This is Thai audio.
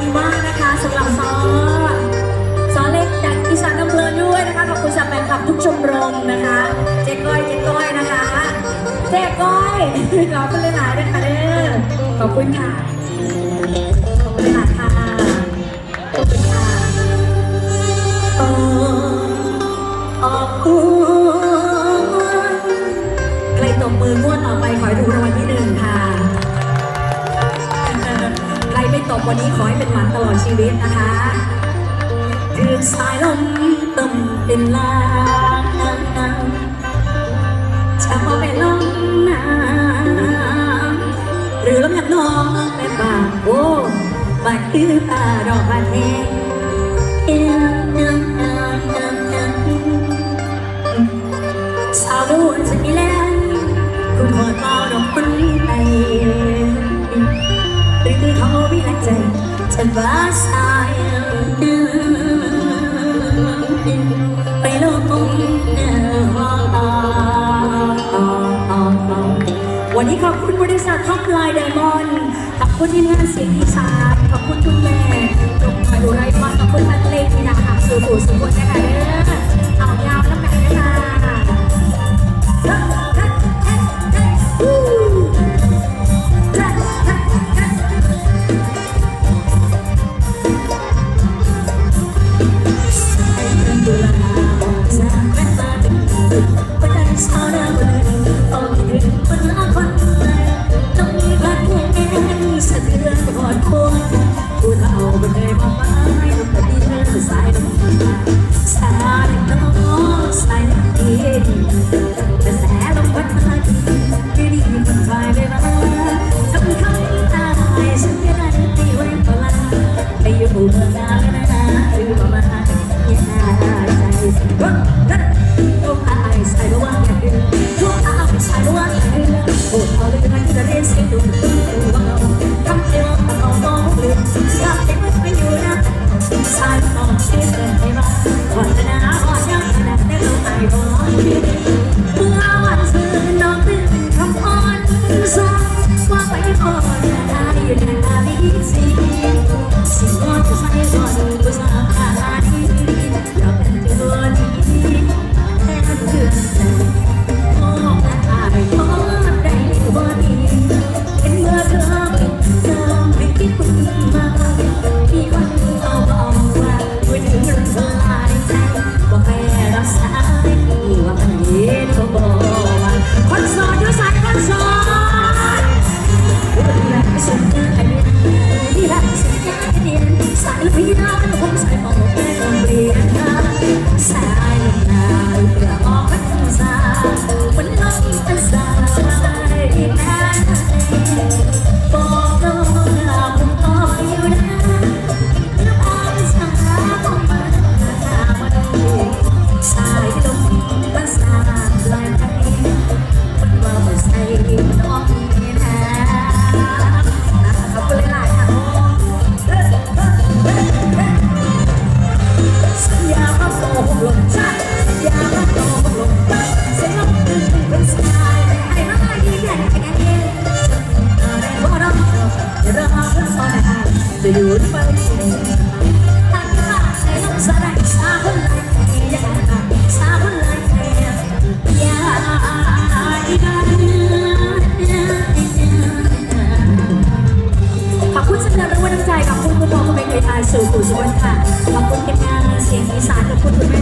คุมากนะคะสำหรับซอซอเล็กจากอีสานอำเภอด้วยนะคะขอบคุณสำหรับแฟนคลับทุกชมรมนะคะ เจ๊ก้อยเจ๊ก้อยนะคะเจ๊ก้อยรอเป็นหลายๆนะคะเด้อขอบคุณค่ะ เป็นหมันตลอดชีวิตนะคะถือสายลมต่มเป็นลาจะพอไปล้มน้ำหรือล้มหยักน้องไป็บางโอ้บาดคือตาดอกบาดแทงสาวดูอันสักนี้แล้วคุณขอ was I doing? Pero kung nawa วันนี้ขอบคุณบริษัทท็อปไลน์ไดมอนด์ขอบคุณที่งานเสียงอีชานขอบคุณคุณแม่ขอบคุณมาดูไรฟอนขอบคุณพันเล็ที่นะคะสู่สู่สุขนะคะ Oh, oh, oh, Thank you.